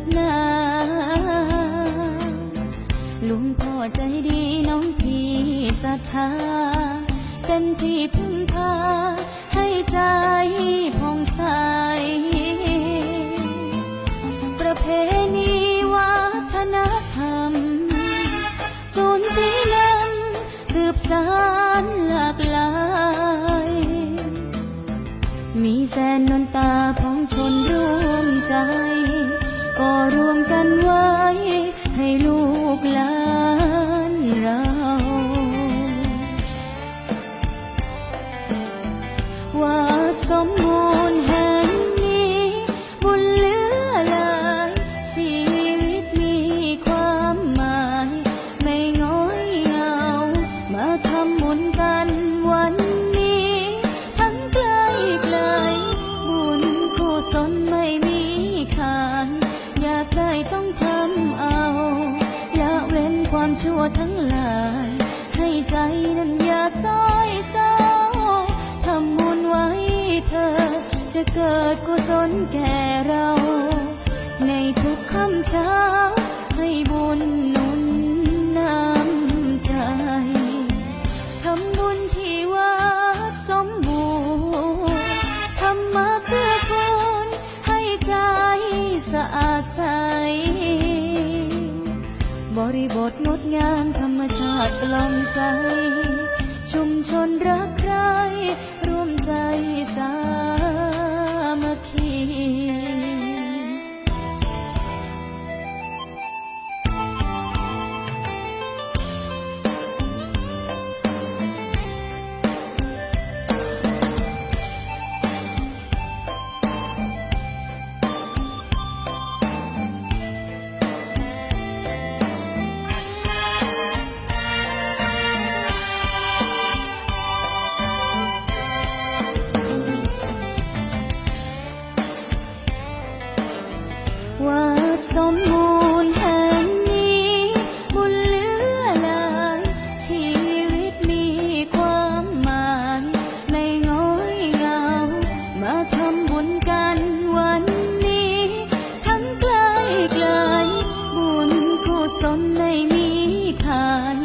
ดนาลุงพ่อใจดีน้องพี่ศรัทธา เป็นที่พึ่งพา ให้ใจผ่องใส ประเพณีวัฒนธรรมสูญชี้นำสืบสานหลากหลาย มีแสนนนตาพองชนร่วมใจ ก็รวมกันไว้ให้ลู อยากได้ต้องทำเอาละเว้นความชั่วทั้งหลาย ให้ใจนั้นอย่าซ้อยเศร้าทำบุญไว้เธอ จะเกิดกุศลแก่เรา ในทุกค่ำเช้าให้บุญ อาดใส บริบทงดงามธรรมชาติกลอมใจ ชุมชนรักใครร่วมใจสา วัดสมบูรณ์แห่งนี้บุญเหลือหลายชีวิตมีความหมายไม่ง้อยเหงา มาทำบุญกันวันนี้ ทั้งไกลไกลบุญกุศลไม่มีขาย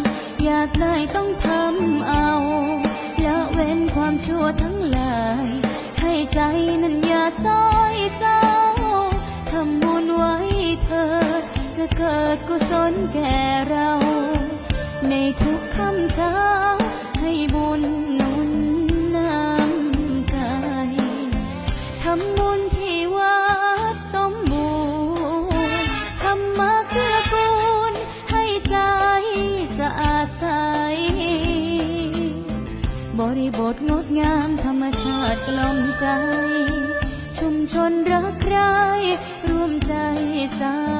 อยากได้ต้องทำเอาละเว้นความชั่วทั้งหลาย ให้ใจนั้นอย่าซ้อยซ้า จะเกิดกุศลแก่เรา ในทุกค่ำเช้าให้บุญนุนนำใจทำบุญที่วัดสมบูรณ์ทำมาเพื่อคุณให้ใจสะอาดใส บริบทงดงามธรรมชาติกล่อมใจ ชุมชนรักใครร่วมใจสา